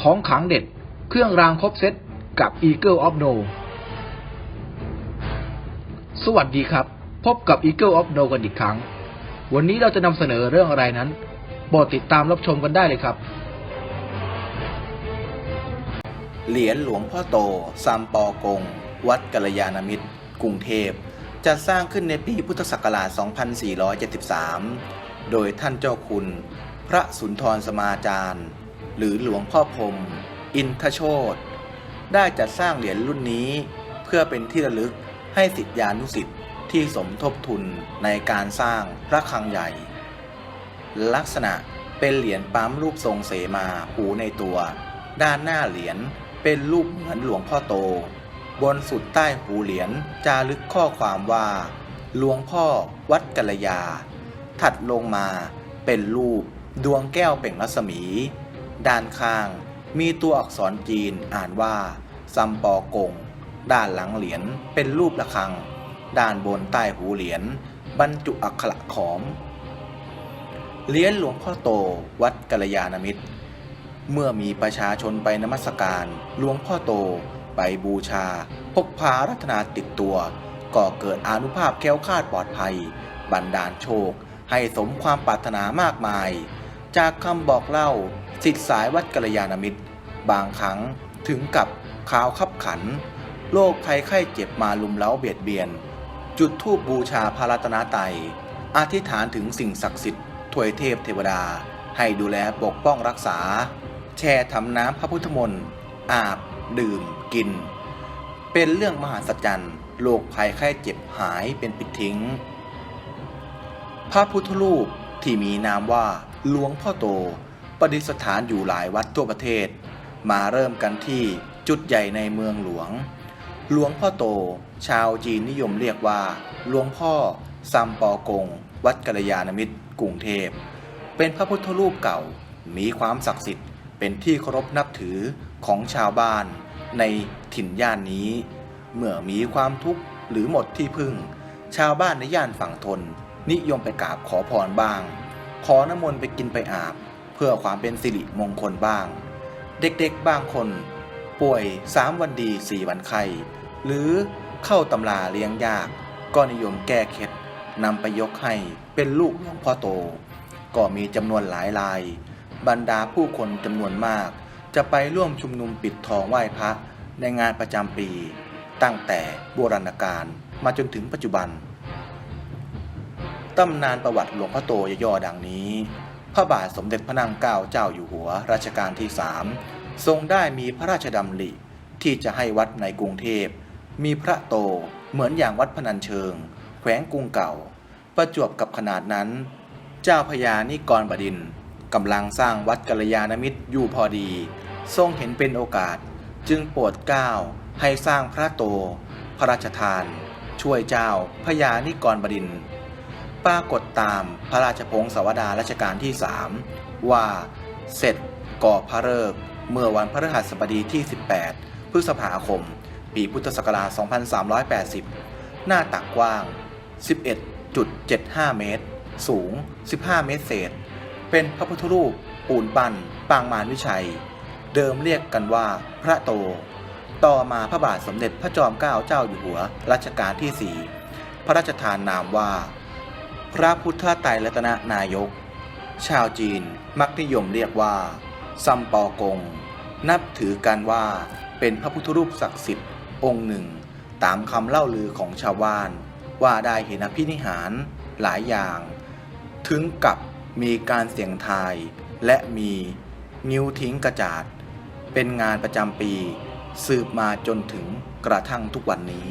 ของขังเด็ด เครื่องรางครบเซตกับ Eagle of No สวัสดีครับ พบกับ Eagle of No กันอีกครั้ง วันนี้เราจะนำเสนอเรื่องอะไรนั้นโปรดติดตามรับชมกันได้เลยครับ เหรียญหลวงพ่อโตซัมปอกง วัดกัลยาณมิตร กรุงเทพจะสร้างขึ้นในปีพุทธศักราช 2473 โดยท่านเจ้าคุณ พระสุนทรสมาจารย์ หรือหลวงพ่อพรมอินทโชตได้จัดสร้างเหรียญรุ่นนี้ เพื่อเป็นที่ระลึกให้สิทธิานุสิทธิ์ที่สมทบทุนในการสร้างพระคลังใหญ่ ลักษณะเป็นเหรียญปั๊มรูปทรงเสมาหูในตัว ด้านหน้าเหรียญเป็นรูปเหมือนหลวงพ่อโต บนสุดใต้หูเหรียญจารึกข้อความว่า หลวงพ่อวัดกัลยา ถัดลงมาเป็นรูปดวงแก้วเป่งรัศมี ด้านข้างมีตัวอักษรจีนอ่านว่าซัมปอกง ด้านหลังเหรียญเป็นรูประฆัง ด้านบนใต้หูเหรียญบรรจุอักขระขอม เหรียญหลวงพ่อโตวัดกัลยาณมิตร เมื่อมีประชาชนไปนมัสการหลวงพ่อโตไปบูชา พกพารัตนาติดตัวก่อเกิดอนุภาพแค้วคาดปลอดภัย บันดาลโชค ให้สมความปรารถนามากมาย จากคำบอกเล่า สิทธิสายวัดกัลยาณมิตร บางครั้งถึงกับขาวขับขัน โรคภัยไข้เจ็บมาลุมเล้าเบียดเบียน จุดธูปบูชาพระรัตนตรัยอธิษฐานถึงสิ่งศักดิ์สิทธิ์ถวยเทพเทวดา ให้ดูแลปกป้องรักษา แช่ทำน้ำพระพุทธมนต์อาบ ดื่ม กิน เป็นเรื่องมหัศจรรย์โรคภัยไข้เจ็บหายเป็นปิดทิ้ง พระพุทธรูปที่มีนามว่าหลวงพ่อโต ประดิษฐานอยู่หลายวัดทั่วประเทศ มาเริ่มกันที่จุดใหญ่ในเมืองหลวง หลวงพ่อโต ชาวจีนนิยมเรียกว่า หลวงพ่อซัมปอกง วัดกัลยาณมิตรกรุงเทพ เป็นพระพุทธรูปเก่า มีความศักดิ์สิทธิ์ เป็นที่เคารพนับถือของชาวบ้านในถิ่นย่านนี้ เมื่อมีความทุกข์หรือหมดที่พึ่ง ชาวบ้านในย่านฝั่งทน นิยมไปกราบขอพรบ้าง ขอน้ำมนต์ไปกินไปอาบ พื่อความเป็นสิริมงคลบ้าง เด็กๆบางคน ป่วยสามวันดีสี่วันไข้หรือเข้าตำราเลี้ยงยาก ก็นิยมแก้เคล็ดนำไปยกให้เป็นลูกหลวงพ่อโต ก็มีจำนวนหลายราย บรรดาผู้คนจำนวนมาก จะไปร่วมชุมนุมปิดทองไหว้พระในงานประจำปี ตั้งแต่โบราณกาลมาจนถึงปัจจุบันตำนานประวัติหลวงพ่อโตย่อๆดังนี้ พระบาทสมเด็จพระนางเกล้าเจ้าอยู่หัวรัชกาลที่สามทรงได้มีพระราชดำริที่จะให้วัดในกรุงเทพ มีพระโตเหมือนอย่างวัดพนัญเชิง แขวงกรุงเก่า ประจวบกับขนาดนั้น เจ้าพญานิกรบดินกำลังสร้างวัดกัลยาณมิตรอยู่พอดี ทรงเห็นเป็นโอกาสจึงโปรดเกล้าให้สร้างพระโต พระราชทาน ช่วยเจ้าพญานิกรบดิน ปรากฏตามพระราชพงศาวดารรัชกาลที่สามว่าเสร็จก่อพระฤกษ์เมื่อวันพฤหัสบดีที่ 18 พฤษภาคม ปีพุทธศักราช 2380 หน้าตักกว้าง 11.75 เมตร สูง 15 เมตรเศษ เป็นพระพุทธรูปปูนปั้นปางมารวิชัย เดิมเรียกกันว่าพระโต ต่อมาพระบาทสมเด็จพระจอมเกล้าเจ้าอยู่หัวรัชกาลที่ 4 พระราชทานนามว่า พระพุทธไตรรัตนนายก ชาวจีนมักนิยมเรียกว่าซัมปอกง นับถือกันว่าเป็นพระพุทธรูปศักดิ์สิทธิ์องค์หนึ่ง ตามคำเล่าลือของชาวบ้าน ว่าได้เห็นอภินิหารหลายอย่าง ถึงกับมีการเสี่ยงทายและมีนิ้วทิ้งกระจาด เป็นงานประจำปี สืบมาจนถึงกระทั่งทุกวันนี้